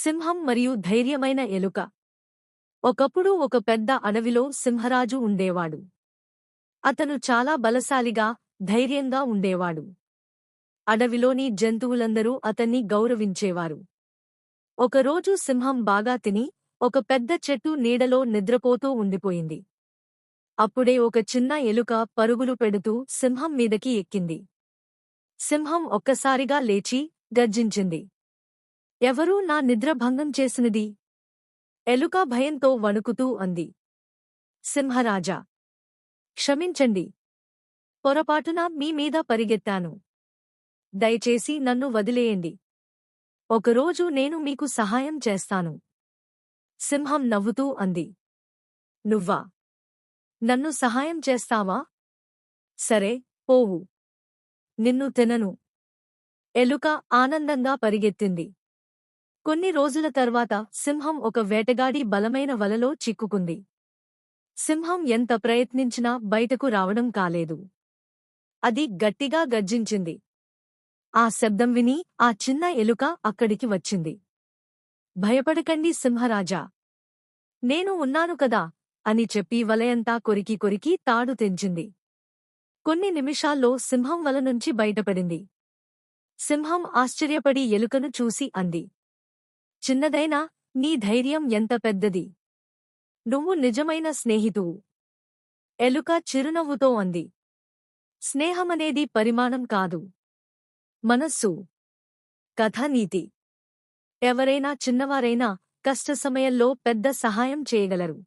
సింహం మరియు ధైర్యమైన ఎలుక. ఒకప్పుడు ఒక పెద్ద అడవిలో సింహరాజు ఉండేవాడు. అతను చాలా బలశాలిగా ధైర్యంగా ఉండేవాడు. అడవిలోని జంతువులందరూ అతన్ని గౌరవించేవారు. ఒకరోజు సింహం బాగా తిని ఒక పెద్ద చెట్టు నీడలో నిద్రపోతూ ఉండిపోయింది. అప్పుడే ఒక చిన్న ఎలుక పరుగులు పెడుతూ సింహం మీదకి ఎక్కింది. సింహం ఒక్కసారిగా లేచి గర్జించింది. ఎవరూ నా నిద్రభంగం చేసినది? ఎలుక భయంతో వణుకుతూ అంది. సింహరాజా! క్షమించండి. పొరపాటున మీ మీద పరిగెత్తాను. దయచేసి నన్ను వదిలేయండి. ఒకరోజు నేను మీకు సహాయం చేస్తాను. సింహం నవ్వుతూ అంది. నువ్వా? నన్ను సహాయం చేస్తావా? సరే పోవు. నిన్ను తినను. ఎలుక ఆనందంగా పరిగెత్తింది. కొన్ని రోజుల తర్వాత సింహం ఒక వేటగాడి బలమైన వలలో చిక్కుకుంది. సింహం ఎంత ప్రయత్నించినా బయటకు రావడం కాలేదు. అది గట్టిగా గర్జించింది. ఆ శబ్దం విని ఆ చిన్న ఎలుక అక్కడికి వచ్చింది. భయపడకండి సింహరాజా. నేను ఉన్నాను కదా అని చెప్పి వలయంతా కొరికి కొరికి తాడు తెంచింది. కొన్ని నిమిషాల్లో సింహం వల నుంచి బయటపడింది. సింహం ఆశ్చర్యపడి ఎలుకను చూసి అంది. చిన్నదైనా నీ ధైర్యం ఎంత పెద్దది? నువ్వు నిజమైన స్నేహితువు. ఎలుక చిరునవ్వుతో అంది. స్నేహమనేది పరిమాణం కాదు. మనస్సు. కథనీతి. ఎవరైనా చిన్నవారైనా కష్ట సమయంలో పెద్ద సహాయం చేయగలరు.